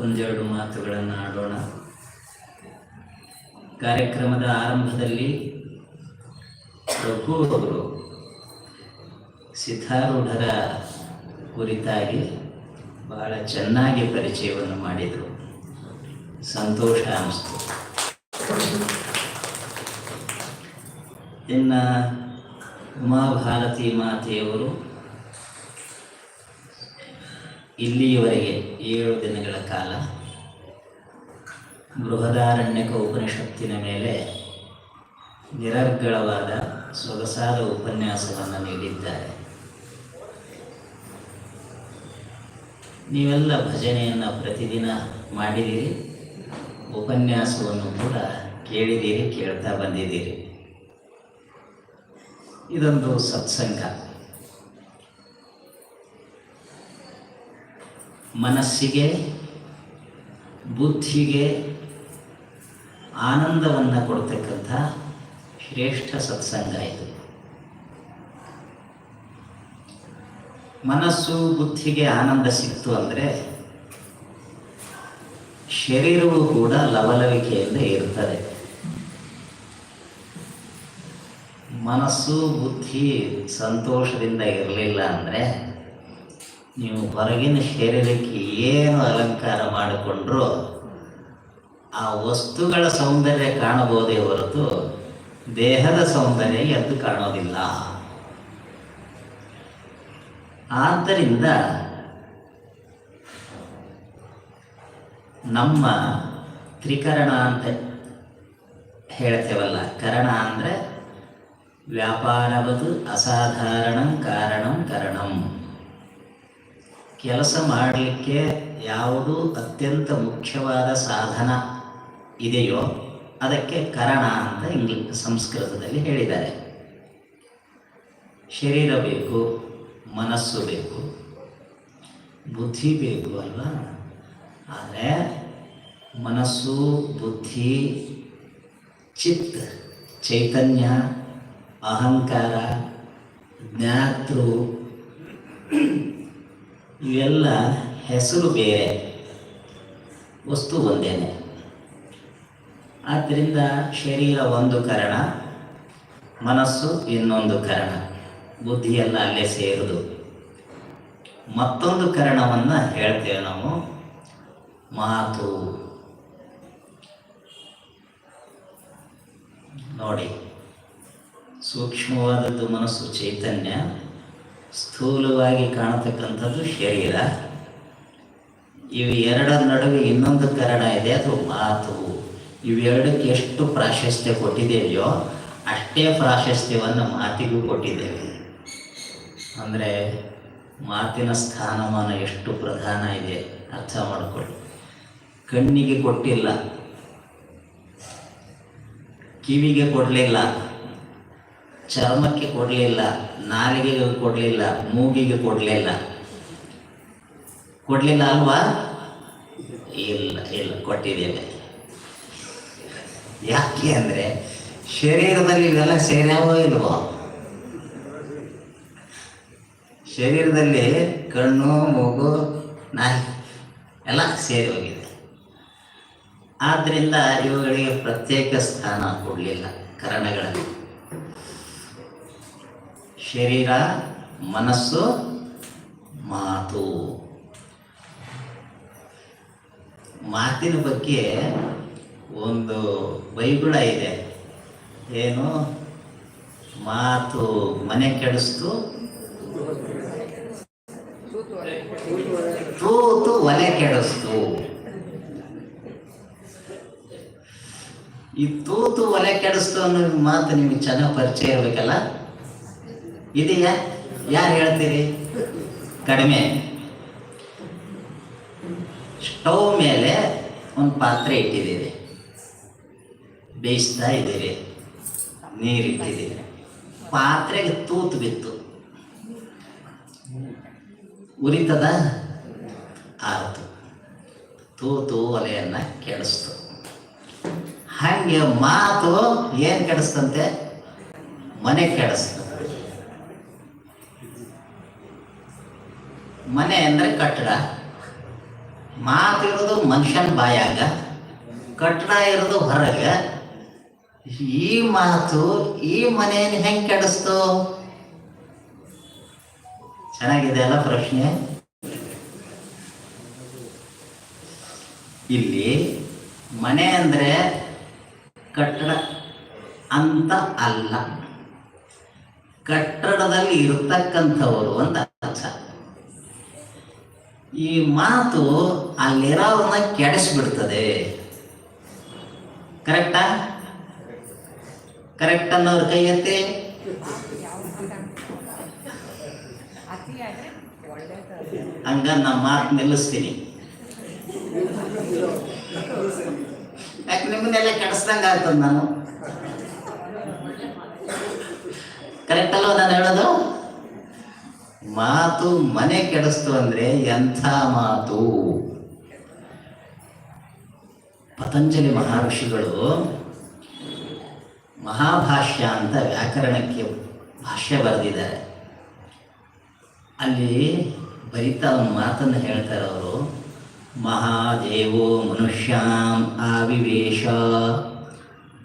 ಒಂದೆರಡು ಮಾತುಗಳನ್ನು ಆಡೋಣ. ಕಾರ್ಯಕ್ರಮದ ಆರಂಭದಲ್ಲಿ ರಘು ಅವರು ಸಿದ್ಧಾರೂಢರ ಕುರಿತಾಗಿ ಬಹಳ ಚೆನ್ನಾಗಿ ಪರಿಚಯವನ್ನು ಮಾಡಿದರು. ಸಂತೋಷ ಅನಿಸ್ತು. ಇನ್ನು ಉಮಾಭಾರತಿ ಮಾತೆಯವರು ಇಲ್ಲಿಯವರೆಗೆ ಏಳು ದಿನಗಳ ಕಾಲ ಬೃಹದಾರಣ್ಯಕ ಉಪನಿಷತ್ತಿನ ಮೇಲೆ ನಿರರ್ಗಳವಾದ ಸೊಗಸಾದ ಉಪನ್ಯಾಸವನ್ನು ನೀಡಿದ್ದಾರೆ. ನೀವೆಲ್ಲ ಭಜನೆಯನ್ನು ಪ್ರತಿದಿನ ಮಾಡಿದಿರಿ ಉಪನ್ಯಾಸವನ್ನು ಕೂಡ ಕೇಳಿದ್ದೀರಿ, ಕೇಳ್ತಾ ಬಂದಿದ್ದೀರಿ. ಇದೊಂದು ಸತ್ಸಂಗ. ಮನಸ್ಸಿಗೆ, ಬುದ್ಧಿಗೆ ಆನಂದವನ್ನು ಕೊಡ್ತಕ್ಕಂಥ ಶ್ರೇಷ್ಠ ಸತ್ಸಂಗ ಇದು. ಮನಸ್ಸು, ಬುದ್ಧಿಗೆ ಆನಂದ ಸಿಕ್ತು ಅಂದರೆ ಶರೀರವು ಕೂಡ ಲವಲವಿಕೆಯಿಂದ ಇರ್ತದೆ. ಮನಸ್ಸು, ಬುದ್ಧಿ ಸಂತೋಷದಿಂದ ಇರಲಿಲ್ಲ ಅಂದರೆ ನೀವು ಹೊರಗಿನ ಶರೀರಕ್ಕೆ ಏನು ಅಲಂಕಾರ ಮಾಡಿಕೊಂಡ್ರೂ ಆ ವಸ್ತುಗಳ ಸೌಂದರ್ಯ ಕಾಣಬಹುದೇ ಹೊರತು ದೇಹದ ಸೌಂದರ್ಯ ಎದ್ದು ಕಾಣೋದಿಲ್ಲ. ಆದ್ದರಿಂದ ನಮ್ಮ ತ್ರಿಕರಣ ಅಂತ ಹೇಳ್ತೇವಲ್ಲ, ಕರಣ ಅಂದರೆ ವ್ಯಾಪಾರವದು ಅಸಾಧಾರಣ ಕಾರಣಂ ಕರಣಂ. ಕೆಲಸ ಮಾಡಲಿಕ್ಕೆ ಯಾವುದು ಅತ್ಯಂತ ಮುಖ್ಯವಾದ ಸಾಧನ ಇದೆಯೋ ಅದಕ್ಕೆ ಕರಣ ಅಂತ ಇಂಗ್ಲಿಷ್ ಸಂಸ್ಕೃತದಲ್ಲಿ ಹೇಳಿದ್ದಾರೆ. ಶರೀರ ಬೇಕು, ಮನಸ್ಸು ಬೇಕು, ಬುದ್ಧಿ ಬೇಕು ಅಲ್ವಾ? ಆದರೆ ಮನಸ್ಸು, ಬುದ್ಧಿ, ಚಿತ್ತ, ಚೈತನ್ಯ, ಅಹಂಕಾರ, ಜ್ಞಾತೃ ಇವೆಲ್ಲ ಹೆಸರು ಬೇರೆ. ವಸ್ತು ಒಂದೇನೆ ಆದ್ದರಿಂದ ಶರೀರ ಒಂದು ಕರಣ, ಮನಸ್ಸು ಇನ್ನೊಂದು ಕರಣ. ಬುದ್ಧಿಯೆಲ್ಲ ಅಲ್ಲೇ ಸೇರುದು. ಮತ್ತೊಂದು ಕರಣವನ್ನು ಹೇಳ್ತೇವೆ ನಾವು. ಮಾತು ನೋಡಿ, ಸೂಕ್ಷ್ಮವಾದದ್ದು ಮನಸ್ಸು, ಚೈತನ್ಯ. ಸ್ಥೂಲವಾಗಿ ಕಾಣತಕ್ಕಂಥದ್ದು ಶರೀರ. ಇವು ಎರಡರ ನಡುವೆ ಇನ್ನೊಂದು ಕಾರಣ ಇದೆ, ಅದು ಮಾತು. ಇವೆರಡಕ್ಕೆ ಎಷ್ಟು ಪ್ರಾಶಸ್ತ್ಯ ಕೊಟ್ಟಿದ್ದೇವೆಯೋ ಅಷ್ಟೇ ಪ್ರಾಶಸ್ತ್ಯವನ್ನು ಮಾತಿಗೂ ಕೊಟ್ಟಿದ್ದೇವೆ. ಅಂದರೆ ಮಾತಿನ ಸ್ಥಾನಮಾನ ಎಷ್ಟು ಪ್ರಧಾನ ಇದೆ ಅರ್ಥ ಮಾಡಿಕೊಳ್ಳಿ. ಕಣ್ಣಿಗೆ ಕೊಟ್ಟಿಲ್ಲ, ಕಿವಿಗೆ ಕೊಡಲಿಲ್ಲ. ಚರ್ಮಕ್ಕೆ ಕೊಡಲಿಲ್ಲ ನಾಲಿಗೆಗೆ ಕೊಡಲಿಲ್ಲ ಮೂಗಿಗೆ ಕೊಡಲಿಲ್ಲ ಕೊಡಲಿಲ್ಲ ಅಲ್ವಾ? ಇಲ್ಲ ಇಲ್ಲ, ಕೊಟ್ಟಿದ್ದೇನೆ. ಯಾಕೆ ಅಂದರೆ ಶರೀರದಲ್ಲಿ ಇವೆಲ್ಲ ಸೇರ್ಯಾವೋ ಇಲ್ವೋ? ಶರೀರದಲ್ಲಿ ಕಣ್ಣು, ಮೂಗು, ನಾಯಿ ಎಲ್ಲ ಸೇರಿ ಹೋಗಿದೆ. ಆದ್ದರಿಂದ ಇವುಗಳಿಗೆ ಪ್ರತ್ಯೇಕ ಸ್ಥಾನ ಕೊಡಲಿಲ್ಲ ಕರಣಗಳಲ್ಲಿ. ಶರೀರ, ಮನಸ್ಸು, ಮಾತು. ಮಾತಿನ ಬಗ್ಗೆ ಒಂದು ಬೈಗುಳ ಇದೆ. ಏನು? ಮಾತು ಮನೆ ಕೆಡಿಸ್ತು. ತೂತು ಒಲೆ ಕೆಡಿಸ್ತು. ಈ ತೂತು ಒಲೆ ಕೆಡಿಸ್ತು ಅನ್ನೋ ಮಾತು ನಿಮಗೆ ಚೆನ್ನಾಗಿ ಪರಿಚಯ ಇರಬೇಕಲ್ಲ? ಇದೆಯಾ ಯಾರು ಹೇಳ್ತೀರಿ? ಕಡಿಮೆ. ಸ್ಟವ್ ಮೇಲೆ ಒಂದು ಪಾತ್ರೆ ಇಟ್ಟಿದ್ದೀರಿ. ಬೇಯಿಸ್ತಾ ಇದ್ದೀರಿ. ನೀರು ಇಟ್ಟಿದ್ದೀರಿ. ಪಾತ್ರೆಗೆ ತೂತು ಬಿತ್ತು. ಉರಿತದ? ಆತು. ತೂತು ಒಲೆಯನ್ನು ಕೆಡಿಸ್ತು. ಹಾಗೆ ಮಾತು ಏನು ಕೆಡಿಸ್ತಂತೆ? ಮನೆ ಕೆಡಿಸ್ತದೆ ಮನೆ ಅಂದರೆ ಕಟ್ಟಡ. ಮಾತಿರೋದು ಮನುಷ್ಯನ ಬಾಯಾಗ, ಕಟ್ಟಡ ಇರೋದು ಹೊರಗೆ. ಈ ಮಾತು ಈ ಮನೆಯನ್ನು ಹೆಂಗೆ ಕೆಡಿಸ್ತು? ಚೆನ್ನಾಗಿದೆ ಅಲ್ಲ ಪ್ರಶ್ನೆ? ಇಲ್ಲಿ ಮನೆ ಅಂದರೆ ಕಟ್ಟಡ ಅಂತ ಅಲ್ಲ. ಕಟ್ಟಡದಲ್ಲಿ ಇರತಕ್ಕಂಥವರು ಅಂತ ಅರ್ಥ. ಈ ಮಾತು ಅಲ್ಲಿರೋರನ್ನ ಕೆಡಿಸ್ಬಿಡ್ತದೆ. ಕರೆಕ್ಟಾ? ಕರೆಕ್ಟ್ ಅನ್ನೋರ್ ಕೈ ಎತ್ತಿ. ಹಂಗ ನಮ್ಮ ಮಾತು ನಿಲ್ಲಿಸ್ತೀನಿ. ಯಾಕೆ ನಿಮ್ಮನ್ನೆಲ್ಲ ಕೆಡಿಸ್ದಂಗ ಆಗ್ತದ ನಾನು? ಕರೆಕ್ಟ್ ಅಲ್ವಾ ನಾನು ಹೇಳೋದು? ಮಾತು ಮನೆ ಕೆಡಿಸ್ತು ಅಂದ್ರೆ ಎಂಥ ಮಾತು? ಪತಂಜಲಿ ಮಹರ್ಷಿಗಳು ಮಹಾಭಾಷ್ಯ ಅಂತ ವ್ಯಾಕರಣಕ್ಕೆ ಭಾಷ್ಯ ಬರೆದಿದ್ದಾರೆ. ಅಲ್ಲಿ ಬರಿತಾ ಒಂದು ಮಾತನ್ನು ಹೇಳ್ತಾರೆ ಅವರು, ಮಹಾದೇವೋ ಮನುಷ್ಯಾಂ ಆವಿವೇಶ,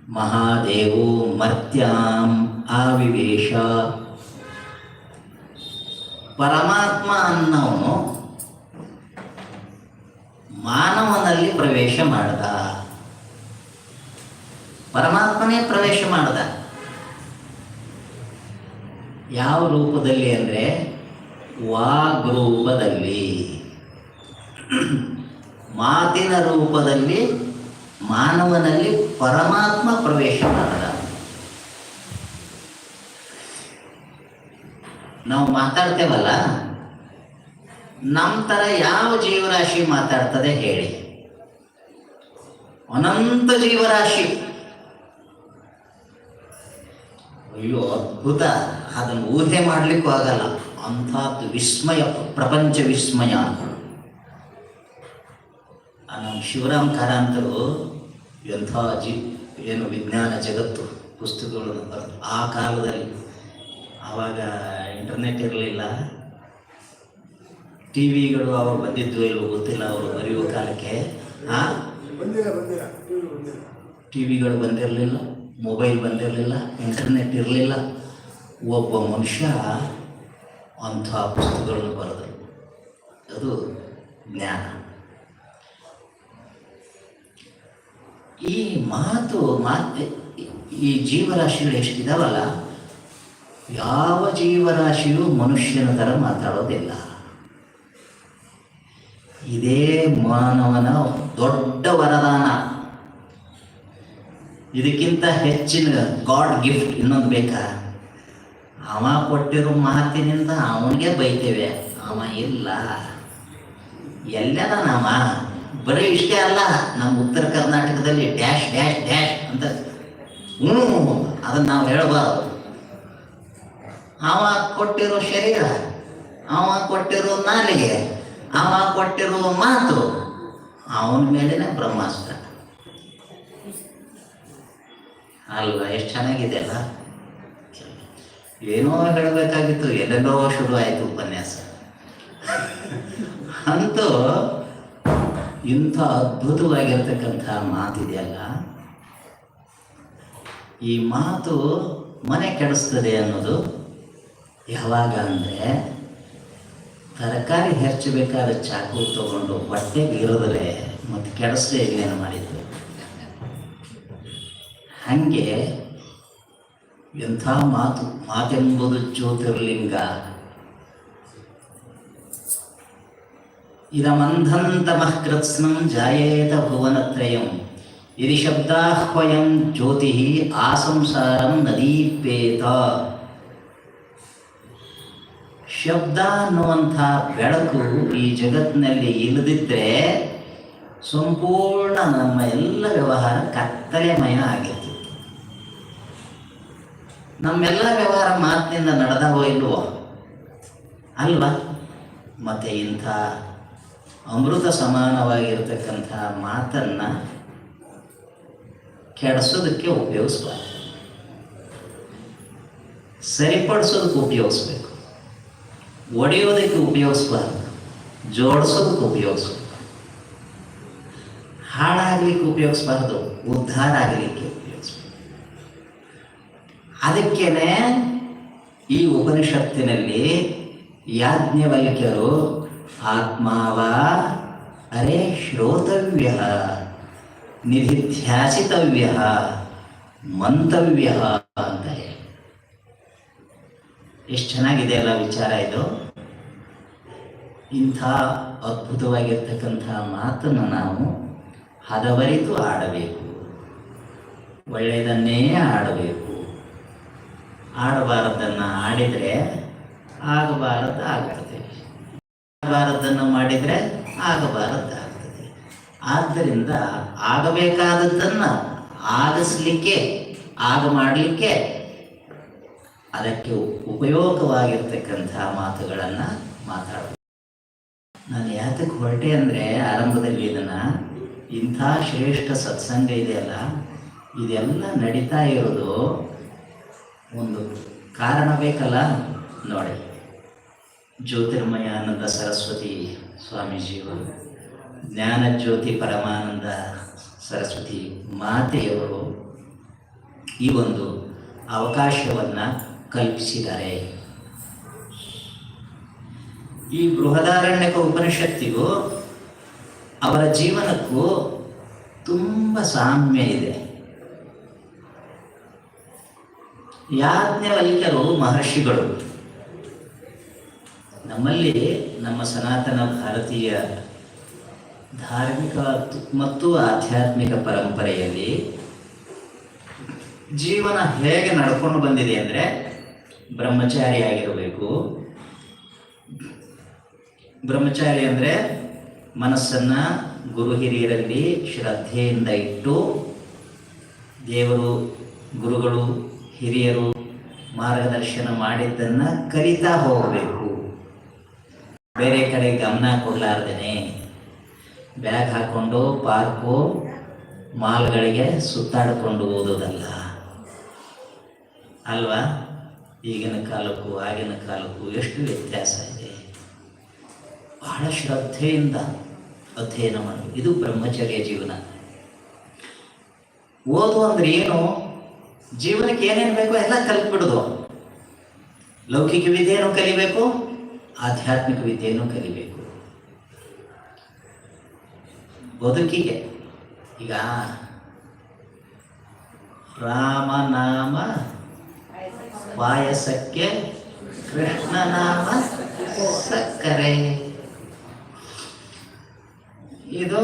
ಮಹಾದೇವೋ ಮರ್ತ್ಯಾಂ ಆವಿವೇಶ ಪರಮಾತ್ಮ ಅನ್ನೋನು ಮಾನವನಲ್ಲಿ ಪ್ರವೇಶ ಮಾಡ್ದ. ಪರಮಾತ್ಮನೇ ಪ್ರವೇಶ ಮಾಡ್ದ. ಯಾವ ರೂಪದಲ್ಲಿ ಅಂದರೆ ವಾಗ್ರೂಪದಲ್ಲಿ. ಮಾತಿನ ರೂಪದಲ್ಲಿ ಮಾನವನಲ್ಲಿ ಪರಮಾತ್ಮ ಪ್ರವೇಶ ಮಾಡ್ದ. ನಾವು ಮಾತಾಡ್ತೇವಲ್ಲ? ನಮ್ಮ ಥರ ಯಾವ ಜೀವರಾಶಿ ಮಾತಾಡ್ತದೆ ಹೇಳಿ. ಅನಂತ ಜೀವರಾಶಿ. ಅಯ್ಯೋ ಅದ್ಭುತ. ಅದನ್ನು ಊಹೆ ಮಾಡಲಿಕ್ಕೂ ಆಗಲ್ಲ. ಅಂಥದ್ದು ವಿಸ್ಮಯ, ಪ್ರಪಂಚ ವಿಸ್ಮಯ ನಮ್ಮ ಶಿವರಾಮ್ ಕಾರಂತರು ಎಂಥ ಜಿ, ಏನು ವಿಜ್ಞಾನ ಜಗತ್ತು, ಪುಸ್ತಕಗಳನ್ನು ಆ ಕಾಲದಲ್ಲಿ. ಆವಾಗ ಇಂಟರ್ನೆಟ್ ಇರಲಿಲ್ಲ. ಟಿ ವಿಗಳು ಅವಾಗ ಬಂದಿದ್ದು ಇಲ್ವ ಗೊತ್ತಿಲ್ಲ ಅವರು ಬರೆಯುವ ಕಾಲಕ್ಕೆ. ಇವ್ರು ಟಿ ವಿಗಳು ಬಂದಿರಲಿಲ್ಲ ಮೊಬೈಲ್ ಬಂದಿರಲಿಲ್ಲ ಇಂಟರ್ನೆಟ್ ಇರಲಿಲ್ಲ. ಒಬ್ಬ ಮನುಷ್ಯ ಅಂಥ ಪುಸ್ತಕಗಳನ್ನು ಬರೆದರು. ಅದು ಜ್ಞಾನ. ಈ ಮಾತು ಮಾತು ಈ ಜೀವರಾಶಿಗಳು ಎಷ್ಟಿದಾವಲ್ಲ ಯಾವ ಜೀವರಾಶಿಯೂ ಮನುಷ್ಯನ ಥರ ಮಾತಾಡೋದಿಲ್ಲ. ಇದೇ ಮಾನವನ ದೊಡ್ಡ ವರದಾನ. ಇದಕ್ಕಿಂತ ಹೆಚ್ಚಿನ ಗಾಡ್ ಗಿಫ್ಟ್ ಇನ್ನೊಂದು ಬೇಕಾ? ಅವ ಕೊಟ್ಟಿರೋ ಮಾತಿನಿಂದ ಅವನಿಗೆ ಬೈತೇವೆ. ಅವ ಇಲ್ಲ. ಎಲ್ಲದ ನಾವ? ಬರೀ ಇಷ್ಟೇ ಅಲ್ಲ, ನಮ್ಮ ಉತ್ತರ ಕರ್ನಾಟಕದಲ್ಲಿ ಡ್ಯಾಶ್ ಡ್ಯಾಶ್ ಡ್ಯಾಶ್ ಅಂತ ಹ್ಞೂ ಅದನ್ನು ನಾವು ಹೇಳಬಾರ್ದು. ಅವ ಕೊಟ್ಟಿರೋ ಶರೀರ, ಅವ ಕೊಟ್ಟಿರೋ ನಾಲಿಗೆ, ಅವ ಕೊಟ್ಟಿರೋ ಮಾತು, ಅವನ ಮೇಲಿನ ಬ್ರಹ್ಮಾಸ್ತ್ರ. ಅಲ್ವಾ, ಎಷ್ಟು ಚೆನ್ನಾಗಿದೆ ಅಲ್ಲ? ಏನೋ ಹೇಳಬೇಕಾಗಿತ್ತು, ಎಲ್ಲೆಲ್ಲೋ ಶುರು ಆಯಿತು ಉಪನ್ಯಾಸ. ಅಂತೂ ಇಂಥ ಅದ್ಭುತವಾಗಿರ್ತಕ್ಕಂಥ ಮಾತಿದೆಯಲ್ಲ? ಈ ಮಾತು ಮನೆ ಕೆಡಿಸ್ತದೆ ಅನ್ನೋದು ಯಾವಾಗ ಅಂದರೆ ತರಕಾರಿ ಹೆಚ್ಚಬೇಕಾದ್ರೆ ಚಾಕು ತಗೊಂಡು ಹೊಟ್ಟೆಗೆ ಇರೋದ್ರೆ ಮತ್ತು ಕೆಡಿಸ್ದೆ ಏನು ಮಾಡಿದ್ರು ಹಾಗೆ ಎಂಥ ಮಾತು, ಮಾತೆಂಬುದು ಜ್ಯೋತಿರ್ಲಿಂಗ. ಇದಮಂಧಂತಮಃ ಕೃತ್ಸ್ನಂ ಜಾಯೇತ ಭುವನತ್ರಯಂ. ಇದು ಶಬ್ದಾಹ್ವಯಂ ಜ್ಯೋತಿ ಸಂಸಾರಂ ನದೀಪೇತ. ಶಬ್ದ ಅನ್ನುವಂಥ ಬೆಳಕು ಈ ಜಗತ್ತಿನಲ್ಲಿ ಇಲ್ಲದಿದ್ದರೆ ಸಂಪೂರ್ಣ ನಮ್ಮ ಎಲ್ಲ ವ್ಯವಹಾರ ಕತ್ತಲೆಮಯ ಆಗಿರ್ತಿತ್ತು. ನಮ್ಮೆಲ್ಲ ವ್ಯವಹಾರ ಮಾತಿನಿಂದ ನಡೆದವೋ ಇಲ್ವೋ? ಅಲ್ವಾ? ಮತ್ತೆ ಇಂಥ ಅಮೃತ ಸಮಾನವಾಗಿರ್ತಕ್ಕಂಥ ಮಾತನ್ನ ಕೆಡಿಸೋದಕ್ಕೆ ಉಪಯೋಗಿಸ್ಬಾರ್ದು. ಸರಿಪಡಿಸೋದಕ್ಕೆ ಉಪಯೋಗಿಸ್ಬೇಕು. ಒಡೆಯೋದಕ್ಕೆ ಉಪಯೋಗಿಸ್ಬಾರ್ದು. ಜೋಡಿಸೋದಕ್ಕೆ ಉಪಯೋಗಿಸ್ಬೇಕು. ಹಾಳಾಗಲಿಕ್ಕೆ ಉಪಯೋಗಿಸಬಾರ್ದು. ಉದ್ಧಾರ ಆಗಲಿಕ್ಕೆ ಅದಕ್ಕೇನೆ ಈ ಉಪನಿಷತ್ತಿನಲ್ಲಿ ಯಾಜ್ಞವಲ್ಕ್ಯರು ಆತ್ಮಾವ ಅರೆ ಶ್ರೋತವ್ಯ, ನಿಧಿಧ್ಯಾಸಿತವ್ಯ, ಮಂತವ್ಯ ಎಷ್ಟು ಚೆನ್ನಾಗಿದೆ ಅಲ್ಲ ವಿಚಾರ ಇದು? ಇಂಥ ಅದ್ಭುತವಾಗಿರ್ತಕ್ಕಂಥ ಮಾತನ್ನು ನಾವು ಹದವರಿತು ಆಡಬೇಕು ಒಳ್ಳೆಯದನ್ನೇ ಆಡಬೇಕು ಆಡಬಾರದನ್ನು ಆಡಿದರೆ ಆಗಬಾರದ್ದು ಆಗ್ತದೆ ಆಗಬಾರದನ್ನು ಮಾಡಿದರೆ ಆಗಬಾರದ್ದು ಆಗ್ತದೆ. ಆದ್ದರಿಂದ ಆಗಬೇಕಾದದ್ದನ್ನು ಆಗಿಸ್ಲಿಕ್ಕೆ ಆಗ ಮಾಡಲಿಕ್ಕೆ ಅದಕ್ಕೆ ಉಪಯೋಗವಾಗಿರ್ತಕ್ಕಂಥ ಮಾತುಗಳನ್ನು ಮಾತಾಡಬೇಕು. ನಾನು ಯಾತಕ್ಕೆ ಹೊರಟೆ ಅಂದರೆ ಆರಂಭದಲ್ಲಿ ಇದನ್ನು ಇಂಥ ಶ್ರೇಷ್ಠ ಸತ್ಸಂಗ ಇದೆಯಲ್ಲ, ಇದೆಲ್ಲ ನಡೀತಾ ಇರೋದು ಒಂದು ಕಾರಣ ಬೇಕಲ್ಲ ನೋಡಿ. ಜ್ಯೋತಿರ್ಮಯಾನಂದ ಸರಸ್ವತಿ ಸ್ವಾಮೀಜಿಯವರು ಜ್ಞಾನಜ್ಯೋತಿ ಪರಮಾನಂದ ಸರಸ್ವತಿ ಮಾತೆಯವರು ಈ ಒಂದು ಅವಕಾಶವನ್ನು ಕಲ್ಪಿಸಿದ್ದಾರೆ. ಈ ಬೃಹದಾರಣ್ಯಕ ಉಪನಿಷತ್ತಿಗೂ ಅವರ ಜೀವನಕ್ಕೂ ತುಂಬ ಸಾಮ್ಯ ಇದೆ. ಯಾಜ್ಞವಲ್ಕ್ಯರು ಮಹರ್ಷಿಗಳು. ನಮ್ಮಲ್ಲಿ ನಮ್ಮ ಸನಾತನ ಭಾರತೀಯ ಧಾರ್ಮಿಕ ಮತ್ತು ಆಧ್ಯಾತ್ಮಿಕ ಪರಂಪರೆಯಲ್ಲಿ ಜೀವನ ಹೇಗೆ ನಡ್ಕೊಂಡು ಬಂದಿದೆ ಅಂದರೆ ಬ್ರಹ್ಮಚಾರಿ ಆಗಿರಬೇಕು. ಬ್ರಹ್ಮಚಾರಿ ಅಂದರೆ ಮನಸ್ಸನ್ನು ಗುರು ಹಿರಿಯರಲ್ಲಿ ಶ್ರದ್ಧೆಯಿಂದ ಇಟ್ಟು ದೇವರು, ಗುರುಗಳು, ಹಿರಿಯರು ಮಾರ್ಗದರ್ಶನ ಮಾಡಿದ್ದನ್ನು ಕಲಿತಾ ಹೋಗಬೇಕು. ಬೇರೆ ಕಡೆ ಗಮನ ಕೊಡಲಾರ್ದೇನೆ. ಬ್ಯಾಗ್ ಹಾಕ್ಕೊಂಡು ಪಾರ್ಕು, ಮಾಲ್ಗಳಿಗೆ ಸುತ್ತಾಡಿಕೊಂಡು ಓದೋದಲ್ಲ. ಅಲ್ವಾ? ಈಗಿನ ಕಾಲಕ್ಕೂ ಆಗಿನ ಕಾಲಕ್ಕೂ ಎಷ್ಟು ವ್ಯತ್ಯಾಸ ಇದೆ? ಬಹಳ ಶ್ರದ್ಧೆಯಿಂದ ಅಧ್ಯಯನ ಮಾಡಿ. ಇದು ಬ್ರಹ್ಮಚರ್ಯ ಜೀವನ. ಓದು ಅಂದ್ರೆ ಏನು? ಜೀವನಕ್ಕೆ ಏನೇನು ಬೇಕೋ ಎಲ್ಲ ಕಲ್ತ್ಬಿಡುದು. ಲೌಕಿಕ ವಿದ್ಯೆಯನ್ನು ಕಲಿಬೇಕು, ಆಧ್ಯಾತ್ಮಿಕ ವಿದ್ಯೆಯನ್ನು ಕಲಿಬೇಕು. ಬದುಕಿಗೆ ಈಗ ರಾಮನಾಮ ಪಾಯಸಕ್ಕೆ ಕೃಷ್ಣನಾಮ ಸಕ್ಕರೆ. ಇದು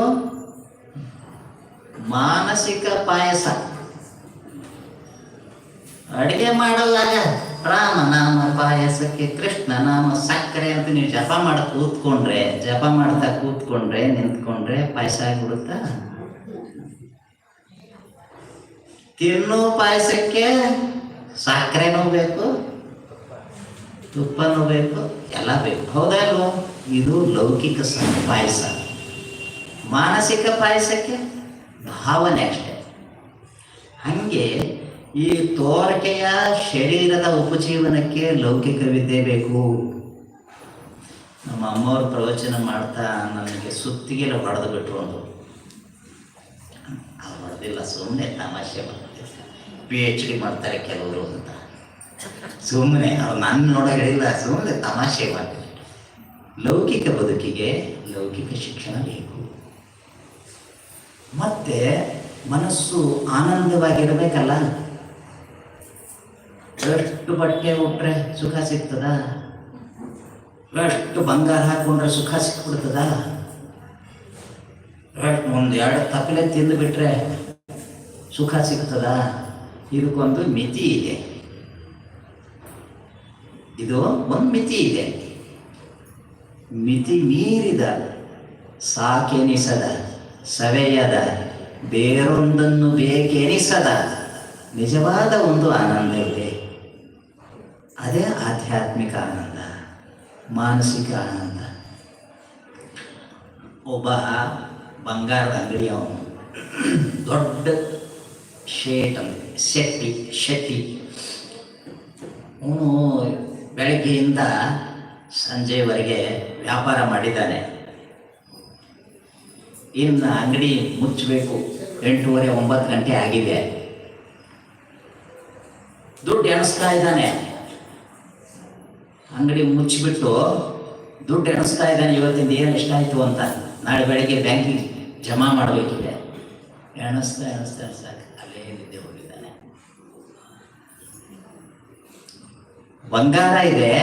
ಮಾನಸಿಕ ಪಾಯಸ. ಅಡಿಗೆ ಮಾಡಲ್ಲ. ರಾಮನಾಮ ಪಾಯಸಕ್ಕೆ ಕೃಷ್ಣ ನಾಮ ಸಕ್ಕರೆ ಅಂತ ನೀವು ಜಪ ಮಾಡ ಕೂತ್ಕೊಂಡ್ರೆ, ಜಪ ಮಾಡ್ತಾ ಕೂತ್ಕೊಂಡ್ರೆ, ನಿಂತ್ಕೊಂಡ್ರೆ ಪಾಯಸ ಆಗ್ಬಿಡುತ್ತಾ? ತಿನ್ನೋ ಪಾಯಸಕ್ಕೆ ಸಕ್ಕರೆನೂ ಬೇಕು ತುಪ್ಪನೂ ಬೇಕು, ಎಲ್ಲ ಬೇಕು. ಹೌದಾ ಅಲ್ವೋ ಇದು ಲೌಕಿಕ ಪಾಯಸ. ಮಾನಸಿಕ ಪಾಯಸಕ್ಕೆ ಭಾವನೆ ಅಷ್ಟೆ. ಹಾಗೆ ಈ ತೋರಿಕೆಯ ಶರೀರದ ಉಪಜೀವನಕ್ಕೆ ಲೌಕಿಕ ವಿದ್ಯೆ ಬೇಕು. ನಮ್ಮ ಅಮ್ಮವ್ರು ಪ್ರವಚನ ಮಾಡ್ತಾ ನನಗೆ ಸುತ್ತಿಗೆಲ್ಲ ಹೊಡೆದು ಬಿಟ್ರು ಒಂದು ಸುಮ್ಮನೆ ತಮಾಷೆ ಮಾಡ್ತಾರೆ. ಪಿ ಎಚ್ ಡಿ ಮಾಡ್ತಾರೆ ಕೆಲವರು ಅಂತ. ಸುಮ್ಮನೆ ಅವ್ರು ನನ್ನ ನೋಡ ಹೇಳಿಲ್ಲ ಸುಮ್ಮನೆ ತಮಾಷೆ ಮಾಡಿ ಲೌಕಿಕ ಬದುಕಿಗೆ ಲೌಕಿಕ ಶಿಕ್ಷಣ ಬೇಕು. ಮತ್ತೆ ಮನಸ್ಸು ಆನಂದವಾಗಿರಬೇಕಲ್ಲ? ಎಷ್ಟು ಬಟ್ಟೆ ಉಟ್ರೆ ಸುಖ ಸಿಗ್ತದ? ಎಷ್ಟು ಬಂಗಾರ ಹಾಕೊಂಡ್ರೆ ಸುಖ ಸಿಕ್ಬಿಡ್ತದ? ಒಂದು ಎರಡು ತಪ್ಪಲೆ ತಿಂದು ಬಿಟ್ರೆ ಸುಖ ಸಿಗ್ತದ? ಇದಕ್ಕೊಂದು ಮಿತಿ ಇದೆ. ಇದು ಒಂದು ಮಿತಿ ಇದೆ. ಮಿತಿ ಮೀರಿದ, ಸಾಕೆನಿಸದ, ಸವೆಯದ, ಬೇರೊಂದನ್ನು ಬೇಕೆನಿಸದ ನಿಜವಾದ ಒಂದು ಆನಂದ ಇದೆ. ಅದೇ ಆಧ್ಯಾತ್ಮಿಕ ಆನಂದ, ಮಾನಸಿಕ ಆನಂದ. ಒಬ್ಬ ಬಂಗಾರದ ಅಂಗಡಿಯವನು ದೊಡ್ಡ ಶೇಟ್ ಅಂತ ಶೆಟ್ಟಿ ಶೆಟ್ಟಿ. ಅವನು ಬೆಳಗ್ಗೆಯಿಂದ ಸಂಜೆವರೆಗೆ ವ್ಯಾಪಾರ ಮಾಡಿದ್ದಾನೆ. ಇನ್ನು ಅಂಗಡಿ ಮುಚ್ಚಬೇಕು. ಎಂಟೂವರೆ, ಒಂಬತ್ತು ಗಂಟೆ ಆಗಿದೆ. ದುಡ್ಡು ಎಣಿಸ್ತಾ ಇದ್ದಾನೆ. ಅಂಗಡಿ ಮುಚ್ಚಿಬಿಟ್ಟು ದುಡ್ಡು ಎಣಿಸ್ತಾ ಇದ್ದಾನೆ. ಇವತ್ತಿಂದ ಏನು ಎಷ್ಟಾಯಿತು ಅಂತ ನಾಳೆ ಬೆಳಗ್ಗೆ ಬ್ಯಾಂಕಿಗೆ ಜಮಾ ಮಾಡಬೇಕಿದೆ. ಎಣಿಸ್ತಾ ಎಣಿಸ್ತಾ ಸಾಕು. ಅಲ್ಲೇ ಬಂಗಾರ ಇದೆ,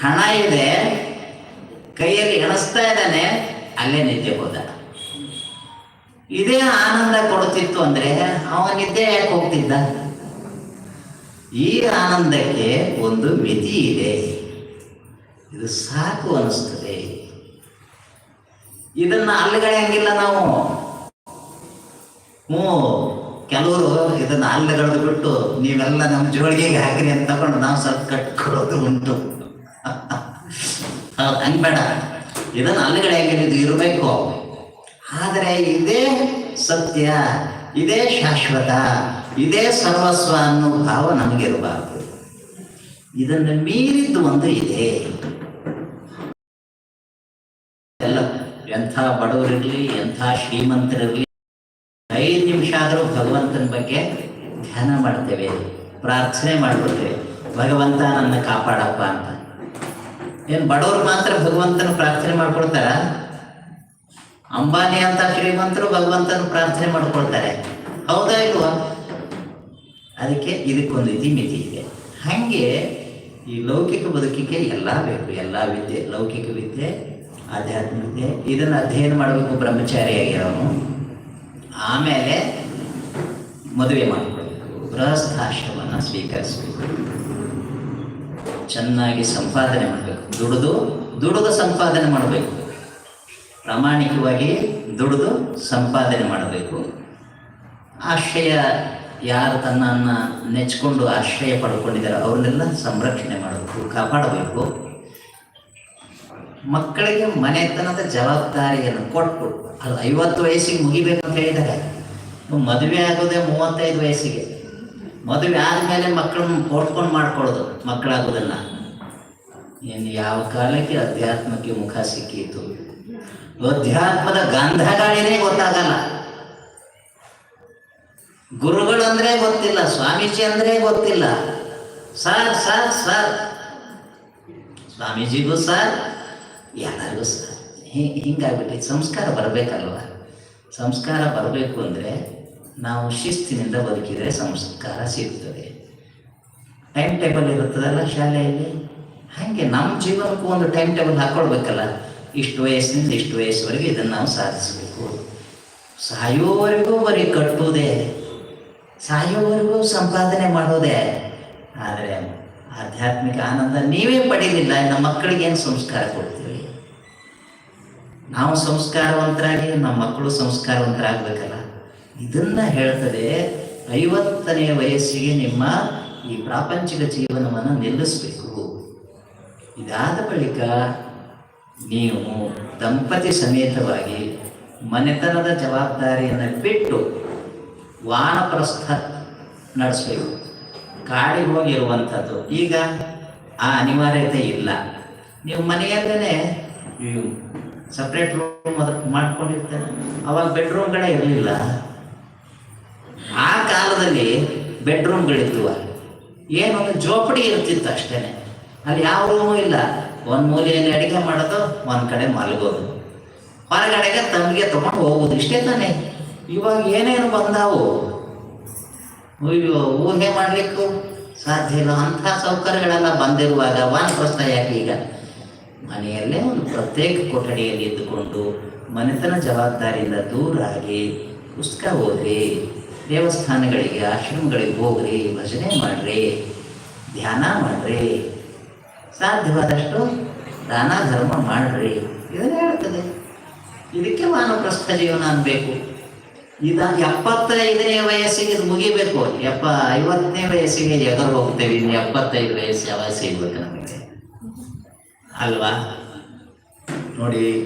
ಹಣ ಇದೆ, ಕೈಯಲ್ಲಿ ಎಣಿಸ್ತಾ ಇದ್ದಾನೆ, ಅಲ್ಲೇ ನಿದ್ದೆ ಹೋದ. ಇದೇ ಆನಂದ ಕೊಡುತ್ತಿತ್ತು ಅಂದ್ರೆ ಅವ ನಿದ್ದೆ ಯಾಕೆ ಹೋಗ್ತಿದ್ದ? ಈ ಆನಂದಕ್ಕೆ ಒಂದು ಮಿತಿ ಇದೆ. ಇದು ಸಾಕು ಅನಿಸ್ತದೆ. ಇದನ್ನ ಅಲ್ಲಗಳೆಯಂಗಿಲ್ಲ ನಾವು. ಹ್ಞೂ ಕೆಲವರು ಇದನ್ನ ಅಲ್ಲಗಳೆದು ಬಿಟ್ಟು ನೀವೆಲ್ಲ ನಮ್ಮ ಜೋಳಿಗೆಗೆ ಹಾಕಿರಿ ಅಂತ ತಗೊಂಡು ನಾವು ಸ್ವಲ್ಪ ಕಟ್ಕೊಡೋದು ಉಂಟು. ಹೌದು, ಹಂಗ್ ಬೇಡ. ಇದನ್ನ ಅಲ್ಲಗಳೆಯಂಗಿಲ್ಲ ಇದು ಇರಬೇಕು. ಆದರೆ ಇದೇ ಸತ್ಯ, ಇದೇ ಶಾಶ್ವತ, ಇದೇ ಸರ್ವಸ್ವ ಅನ್ನೋ ಭಾವ ನಮಗಿರಬಾರ್ದು. ಇದನ್ನು ಮೀರಿದ್ದು ಒಂದು ಇದೆ. ಎಲ್ಲ ಎಂಥ ಬಡವರಿರಲಿ, ಎಂಥ ಶ್ರೀಮಂತರಿರಲಿ ಆದರೂ ಭಗವಂತನ ಬಗ್ಗೆ ಧ್ಯಾನ ಮಾಡ್ತೇವೆ, ಪ್ರಾರ್ಥನೆ ಮಾಡ್ಬಿಡ್ತೇವೆ ಭಗವಂತ ನನ್ನ ಕಾಪಾಡಪ್ಪ ಅಂತ. ಏನು ಬಡವರು ಮಾತ್ರ ಭಗವಂತನ ಪ್ರಾರ್ಥನೆ ಮಾಡ್ಕೊಳ್ತಾರ? ಅಂಬಾನಿ ಅಂತ ಶ್ರೀಮಂತರು ಭಗವಂತನ ಪ್ರಾರ್ಥನೆ ಮಾಡ್ಕೊಳ್ತಾರೆ. ಹೌದಾ ಇಲ್ವಾ? ಅದಕ್ಕೆ ಇದಕ್ಕೊಂದು ಇತಿ ಮಿತಿ ಇದೆ. ಹಾಗೆ ಈ ಲೌಕಿಕ ಬದುಕಿಗೆ ಎಲ್ಲ ಬೇಕು, ಎಲ್ಲ ವಿದ್ಯೆ, ಲೌಕಿಕ ವಿದ್ಯೆ ಆಧ್ಯಾತ್ಮಿಕ ವಿದ್ಯೆ ಇದನ್ನು ಅಧ್ಯಯನ ಮಾಡಬೇಕು ಬ್ರಹ್ಮಚಾರಿಯಾಗಿರೋನು ಆಮೇಲೆ ಮದುವೆ ಮಾಡಿಕೊಳ್ಬೇಕು ಗೃಹಸ್ಥಾಶ್ರಮನ ಸ್ವೀಕರಿಸಬೇಕು. ಚೆನ್ನಾಗಿ ಸಂಪಾದನೆ ಮಾಡಬೇಕು. ದುಡಿದು ದುಡಿದು ಸಂಪಾದನೆ ಮಾಡಬೇಕು. ಪ್ರಾಮಾಣಿಕವಾಗಿ ದುಡಿದು ಸಂಪಾದನೆ ಮಾಡಬೇಕು. ಆಶ್ರಯ, ಯಾರು ತನ್ನನ್ನು ನೆಚ್ಕೊಂಡು ಆಶ್ರಯ ಪಡ್ಕೊಂಡಿದ್ದಾರೆ ಅವ್ರನ್ನೆಲ್ಲ ಸಂರಕ್ಷಣೆ ಮಾಡಬೇಕು, ಕಾಪಾಡಬೇಕು. ಮಕ್ಕಳಿಗೆ ಮನೆತನದ ಜವಾಬ್ದಾರಿಯನ್ನು ಕೊಟ್ಟು ಅದು ಐವತ್ತು ವಯಸ್ಸಿಗೆ ಅಂತ ಹೇಳಿದ್ದಾರೆ. ಮದುವೆ ಆಗೋದೇ ಮೂವತ್ತೈದು ವಯಸ್ಸಿಗೆ. ಮದುವೆ ಆದಮೇಲೆ ಮಕ್ಕಳನ್ನ ಪೋಟ್ಕೊಂಡು ಮಾಡ್ಕೊಳ್ಳೋದು ಮಕ್ಕಳಾಗೋದಲ್ಲ ಏನು ಯಾವ ಕಾಲಕ್ಕೆ ಅಧ್ಯಾತ್ಮಕ್ಕೆ ಮುಖ ಸಿಕ್ಕಿತು ಅಧ್ಯಾತ್ಮದ ಗಂಧಗಾಳಿನೇ ಗೊತ್ತಾಗಲ್ಲ. ಗುರುಗಳಂದ್ರೆ ಗೊತ್ತಿಲ್ಲ, ಸ್ವಾಮೀಜಿ ಅಂದ್ರೆ ಗೊತ್ತಿಲ್ಲ. Sir sir sir. ಸ್ವಾಮೀಜಿಗೂ ಸರ್, ಎಲ್ಲರಿಗೂ ಸರ್. ಹಿಂಗಾಗ್ಬಿಟ್ಟು, ಸಂಸ್ಕಾರ ಬರಬೇಕಲ್ವ? ಸಂಸ್ಕಾರ ಬರಬೇಕು ಅಂದರೆ ನಾವು ಶಿಸ್ತಿನಿಂದ ಬದುಕಿದರೆ ಸಂಸ್ಕಾರ ಸಿಗುತ್ತದೆ ಟೈಮ್ ಟೇಬಲ್ ಇರುತ್ತದಲ್ಲ ಶಾಲೆಯಲ್ಲಿ? ಹಾಗೆ ನಮ್ಮ ಜೀವನಕ್ಕೂ ಒಂದು ಟೈಮ್ ಟೇಬಲ್ ಹಾಕ್ಕೊಳ್ಬೇಕಲ್ಲ ಇಷ್ಟು ವಯಸ್ಸಿನಿಂದ ಇಷ್ಟು ವಯಸ್ಸುವರೆಗೆ ಇದನ್ನು ನಾವು ಸಾಧಿಸಬೇಕು. ಸಾಯುವವರೆಗೂ ಬರೀ ಕಟ್ಟುವುದೇ ಸಾಯೋವರೆಗೂ ಸಂಪಾದನೆ ಮಾಡೋದೇ ಆದರೆ ಆಧ್ಯಾತ್ಮಿಕ ಆನಂದ ನೀವೇ ಪಡೆಯಲಿಲ್ಲ ನಮ್ಮ ಮಕ್ಕಳಿಗೆ ಏನು ಸಂಸ್ಕಾರ ಕೊಡ್ತೀವಿ ನಾವು ಸಂಸ್ಕಾರವಂತರಾಗಿ, ನಮ್ಮ ಮಕ್ಕಳು ಸಂಸ್ಕಾರವಂತರಾಗಬೇಕಲ್ಲ. ಇದನ್ನ ಹೇಳ್ತದೆ ಐವತ್ತನೇ ವಯಸ್ಸಿಗೆ ನಿಮ್ಮ ಈ ಪ್ರಾಪಂಚಿಕ ಜೀವನವನ್ನು ನಿಲ್ಲಿಸಬೇಕು. ಇದಾದ ಬಳಿಕ ನೀವು ದಂಪತಿ ಸಮೇತವಾಗಿ ಮನೆತನದ ಜವಾಬ್ದಾರಿಯನ್ನು ಬಿಟ್ಟು ವಾನಪ್ರಸ್ಥ ನಡೆಸಬೇಕು. ಕಾಡಿಗೆ ಹೋಗಿರುವಂಥದ್ದು. ಈಗ ಆ ಅನಿವಾರ್ಯತೆ ಇಲ್ಲ. ನೀವು ಮನೆಯಲ್ಲೇ ಸಪ್ರೇಟ್ ರೂಮ್ ಅದಕ್ಕೆ ಮಾಡ್ಕೊಂಡಿರ್ತಾರೆ. ಅವಾಗ ಬೆಡ್ರೂಮ್ಗಳೇ ಇರಲಿಲ್ಲ. ಆ ಕಾಲದಲ್ಲಿ ಬೆಡ್ರೂಮ್ಗಳಿದ್ವು ಏನೊಂದು ಜೋಪಡಿ ಇರ್ತಿತ್ತು ಅಷ್ಟೇ. ಅಲ್ಲಿ ಯಾವ ರೂಮು ಇಲ್ಲ. ಒಂದು ಮೂಲೆಯಲ್ಲಿ ಅಡಿಗೆ ಮಾಡೋದು, ಒಂದು ಕಡೆ ಮಲಗೋದು. ಹೊರಗಡೆಗೆ ತಮಗೆ ತೊಗೊಂಡು ಹೋಗೋದು. ಇಷ್ಟೇ ತಾನೇ. ಇವಾಗ ಏನೇನು ಬಂದಾವು? ಅಯ್ಯೋ, ಊಹೆ ಮಾಡಲಿಕ್ಕೂ ಸಾಧ್ಯ ಇಲ್ಲ. ಅಂಥ ಸೌಕರ್ಯಗಳೆಲ್ಲ ಬಂದಿರುವಾಗ ವಾನಪ್ರಸ್ಥ ಯಾಕೆ ಈಗ? ಮನೆಯಲ್ಲೇ ಒಂದು ಪ್ರತ್ಯೇಕ ಕೊಠಡಿಯಲ್ಲಿ ಇದ್ದುಕೊಂಡು ಮನೆತನ ಜವಾಬ್ದಾರಿಯಿಂದ ದೂರಾಗಿ ಪುಸ್ತಕ ಓದ್ರಿ ದೇವಸ್ಥಾನಗಳಿಗೆ, ಆಶ್ರಮಗಳಿಗೆ ಹೋಗ್ರಿ, ಭಜನೆ ಮಾಡ್ರಿ, ಧ್ಯಾನ ಮಾಡ್ರಿ, ಸಾಧ್ಯವಾದಷ್ಟು ದಾನ ಧರ್ಮ ಮಾಡ್ರಿ. ಇದನ್ನು ಹೇಳ್ತದೆ. ಇದಕ್ಕೆ ವಾನಪ್ರಸ್ಥ ಜೀವನ ಅನ್ಬೇಕು. ಇದ ಎಪ್ಪತ್ತೈದನೇ ವಯಸ್ಸಿಗೆ ಇದು ಮುಗಿಬೇಕು. ಎಪ್ಪ ಐವತ್ತನೇ ವಯಸ್ಸಿಗೆ ಎಗರು ಹೋಗ್ತೇವೆ. ಇನ್ನು ಎಪ್ಪತ್ತೈದು ವಯಸ್ಸು ಯಾವಾಗ ಸಿಗ್ಬೇಕು ನಮಗೆ? ಅಲ್ವಾ? ನೋಡಿ,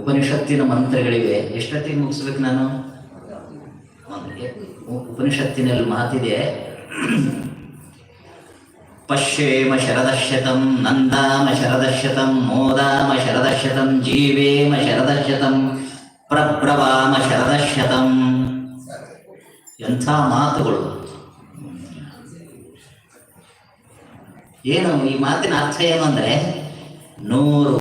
ಉಪನಿಷತ್ತಿನ ಮಂತ್ರಗಳಿವೆ ಎಷ್ಟೊತ್ತಿಗೆ ಮುಗಿಸ್ಬೇಕು ನಾನು? ಉಪನಿಷತ್ತಿನಲ್ಲಿ ಮಾತಿದೆ ಪಶ್ಯೇಮ ಶರದಶತಂ ನಂದಾಮ ಶರದಶತಂ ಮೋದಾಮ ಶರದಶತಂ ಜೀವೇಮ ಶರದಶತಂ ಪ್ರಪ್ರವಾಮ ಶರದಶತಂ ಎಂಥ ಮಾತುಗಳು. ಏನು ಈ ಮಾತಿನ ಅರ್ಥ ಏನು ಅಂದ್ರೆ ನೂರು